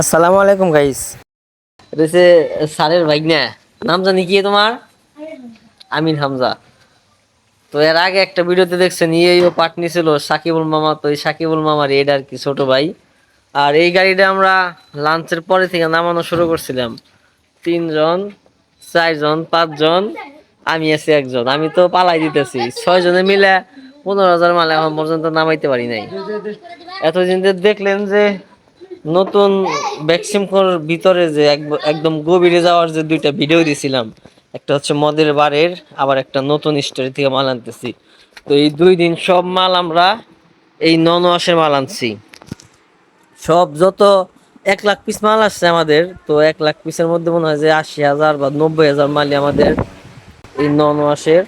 আসসালামু আলাইকুম গাইস রয়েছে স্যারের ভাইগনা নাম জানি কি তোমার? আমিন হামজা। তো এর আগে একটা ভিডিওতে দেখছেন ইয়েও পাটনি ছিল সাকিবুল মামা, তো এই সাকিবুল মামার এটা আর কি ছোট ভাই। আর এই গাড়িটা আমরা লাঞ্চের পরে থেকে নামানো শুরু করছিলাম। তিনজন, চারজন, পাঁচজন, আমি আছি একজন। আমি তো পালাই দিতেছি। ছয়জনে মিলে পনেরো হাজার মাল এখন পর্যন্ত নামাইতে পারি নাই। এতদিন দেখলেন যে নতুন ভ্যাকসিমকোর ভিতরে যে এক- একদম গভীরে যাওয়ার যে দুইটা ভিডিও দিছিলাম, একটা হচ্ছে মদের বারের আবার একটা নতুন স্টোরি থেকে মাল আনতেছি। তো এই দুই দিন সব মাল আমরা এই নন ওয়াশের মাল আনছি। সব যত এক লাখ পিস মাল আসছে আমাদের, তো এক লাখ পিসের মধ্যে মনে হয় যে আশি হাজার বা নব্বই হাজার মালই আমাদের এই নন ওয়াশের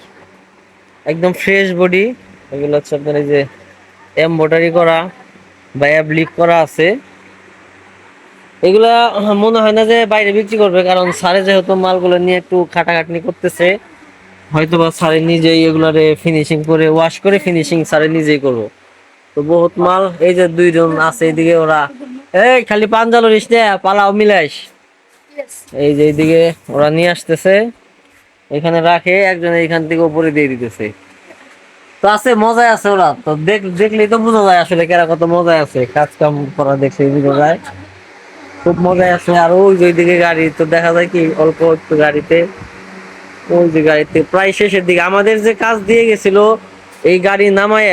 একদম ফ্রেশ বডি এগুলো হচ্ছে আপনার এই যে এমব্রয়ডারি করা বা অ্যাবলিক করা আছে। এগুলা মনে হয় না যে বাইরে বিক্রি করবে কারণ স্যারে যেহেতু মালগুলো নিয়ে একটু খাটাখাটনি করতেছে হয়তো বা স্যারে নিজেই এগুলারে ফিনিশিং করে ওয়াশ করে ফিনিশিং স্যারে নিজেই করব। তো বহুত মাল এই যে দুইজন আছে এইদিকে ওরা এই খালি পাঞ্জালো রিস নে পালাও মিলাইস। এই যে এইদিকে ওরা নিয়ে আসতেছে এখানে রাখে একজন এইখান থেকে উপরে দিয়ে দিতেছে। তো আছে মজায় আছে ওরা তো দেখ দেখলেই তো বোঝা যায় আসলে কেরা কত মজায় আছে কাজ কাম করা দেখছে বোঝা যায়। খুব মজায় আছে। আর ওই যে ওইদিকে গাড়ি, তো দেখা যায় কি অল্প একটু গাড়িতে, ওই যে গাড়িতে প্রায় শেষের দিকে আমাদের যে কাজ দিয়ে গেছিল, এই গাড়ি নামায়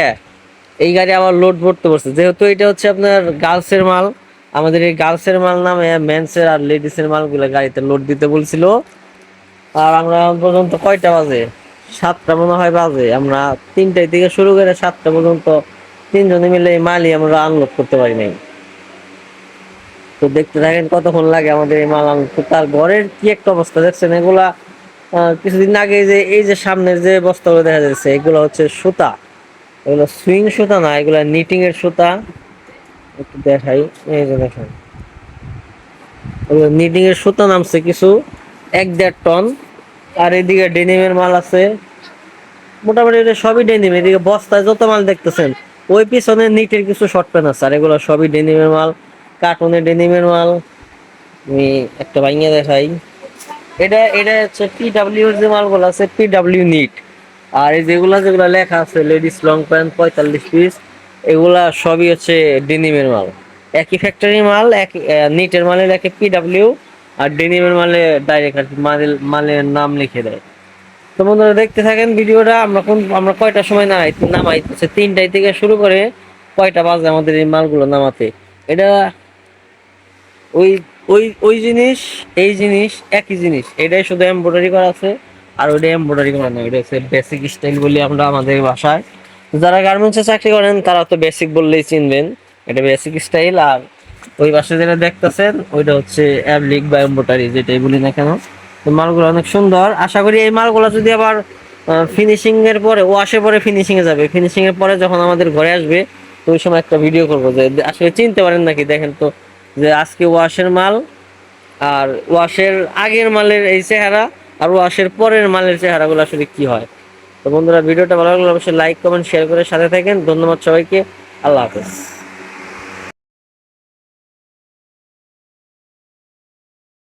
এই গাড়ি আবার লোড করতে পারছে যেহেতু এটা হচ্ছে আপনার গার্লসের মাল, আমাদের এই গার্লসের মাল নামে মেন্সের আর লেডিসের মালগুলো গাড়িতে লোড দিতে বলছিল। আর আমরা পর্যন্ত কয়টা বাজে? সাতটা মনে হয় বাজে। আমরা তিনটায় থেকে শুরু করে সাতটা পর্যন্ত তিনজনে মিলে এই মালই আমরা আনলোড করতে পারি নাই। তো দেখতে থাকেন কতক্ষণ লাগে আমাদের এই মাল করতে। আর ঘরের কি একটা অবস্থা দেখছেন? এগুলা কিছুদিন আগে যে, এই যে সামনের যে বস্তাগুলো দেখা যাচ্ছে, এগুলো হচ্ছে সুতা। এগুলো সুইং সুতা না, এগুলো নিটিং এর সুতা। একটু দেখাই, এই যে দেখেন। নিটিং এর সুতা নামছে কিছু, এক দেড় টন। আর এদিকে ডেনিমের মাল আছে। মোটামুটি এটা সবই ডেনিম এদিকে বস্তায় যত মাল দেখতেছেন, ওই পিছনে নিটের কিছু শর্ট প্যান্ট আছে, আর এগুলো সবই ডেনিমের মাল। কার্টুনে ডেনিমের মাল, আমি একটা ভাঙিয়ে দেখাই। এটা এটা হচ্ছে পিডাব্লিউ যে মালগুলো আছে পিডাব্লিউ নিট আর এই যেগুলা যেগুলা লেখা আছে লেডিস লং প্যান্ট পঁয়তাল্লিশ পিস এগুলা সবই হচ্ছে ডেনিমের মাল। একই ফ্যাক্টরি মাল এক নিটের মালের একে পিডাব্লিউ আর ডেনিমের মালে ডাইরেক্ট আর কি মালের মালের নাম লিখে দেয়। তো বন্ধুরা, দেখতে থাকেন ভিডিওটা, আমরা কোন, আমরা কয়টার সময় নামাই নামাই? তিনটায় থেকে শুরু করে কয়টা বাজে আমাদের এই মালগুলো নামাতে? এটা ওই ওই ওই জিনিস, এই জিনিস, একই জিনিস। এটাই শুধু এমব্রয়ডারি করা আছে, আর ওইটা এমব্রয়ডারি করা নয় এটা হচ্ছে বেসিক স্টাইল বলি আমরা আমাদের ভাষায়। যারা গার্মেন্টসে চাকরি করেন, তারা তো বেসিক বললেই চিনবেন। এটা বেসিক স্টাইল আর ওই পাশে যেটা দেখতেছেন, ওইটা হচ্ছে অ্যাবলিক বা এমব্রয়ডারি যেটাই বলি না কেন। তো মালগুলো অনেক সুন্দর। আশা করি এই মালগুলো যদি আবার ফিনিশিং এর পরে ওয়াশের পরে ফিনিশিং এ যাবে। ফিনিশিং এর পরে যখন আমাদের ঘরে আসবে ওই সময় একটা ভিডিও করব যে, আসলে চিনতে পারেন নাকি? দেখেন তো যে আজকে ওয়াশের মাল আর ওয়াশের আগের মালের এই চেহারা আর ওয়াশের পরের মালের চেহারাগুলো আসলে কি হয়? তো বন্ধুরা, ভিডিওটা ভালো লাগলে অবশ্যই লাইক কমেন্ট শেয়ার করে সাথে থাকেন। ধন্যবাদ সবাইকে। আল্লাহ হাফেজ।